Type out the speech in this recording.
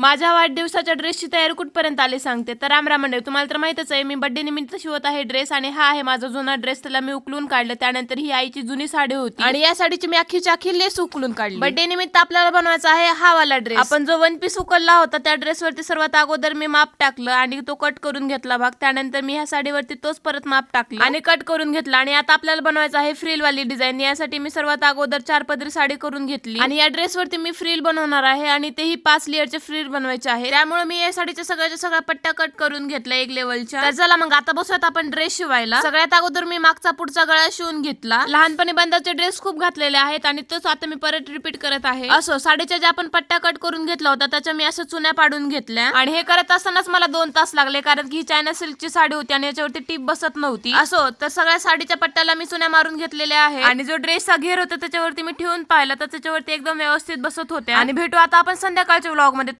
माझ्या वाढदिवसाच्या ड्रेसची तयारी कुठपर्यंत आली सांगते? तर राम राम मंडळी तुम्हाला तर माहितच आहे मी बर्थडे निमित्त शिवत आहे ड्रेस आणि हा आहे माझा जुना ड्रेस त्याला मी उकलून काढलं. त्यानंतर ही आईची जुनी साडी होती. आणि या साडीची मी अख्खीची अख्खी लेस उकलून काढली. बर्थडे निमित्त आपल्याला बनवायचा आहे हा वाला ड्रेस आपण जो वन पीस उकलला होता त्या ड्रेसवरती सर्वात अगोदर मी माप टाकलं आणि तो कट करून घेतला भाग. त्यानंतर मी ह्या साडीवरती तोच परत माप टाकला. आणि कट करून घेतला. आणि आता आपल्याला बनवायचं आहे फ्रील वाली डिझाईन यासाठी मी सर्वात अगोदर चार पदरी साडी करून घेतली. आणि या ड्रेसवरती मी फ्रील बनवणार आहे आणि तेही पाच लेअरचे फ्रील बनवायचे आहे. त्यामुळे मी या साडीच्या सगळ्याच्या सगळ्या पट्ट्या कट करून घेतल्या एक लेवलच्या तर चला मग आता बसूयात आपण ड्रेस शिवायला. सगळ्यात अगोदर मी मागचा पुढचा गळा शिवून घेतला. लहानपणी बंदाचे ड्रेस खूप घातलेले आहेत आणि तोच आता मी परत रिपीट करत आहे. असो साडीच्या ज्या आपण पट्ट्या कट करून घेतला होता त्याच्या मी असं चुन्या पाडून घेतल्या. आणि हे करत असतानाच मला दोन तास लागले कारण की ही चायना सिल्कची साडी होती आणि याच्यावरती टीप बसत नव्हती. असो तर सगळ्या साडीच्या पट्ट्याला मी चुन्या मारून घेतलेल्या आहे आणि जो ड्रेसचा घेर होता त्याच्यावरती मी ठेवून पाहिला तर त्याच्यावरती एकदम व्यवस्थित बसत होते आणि भेटू आता आपण संध्याकाळच्या व्लॉगमध्ये.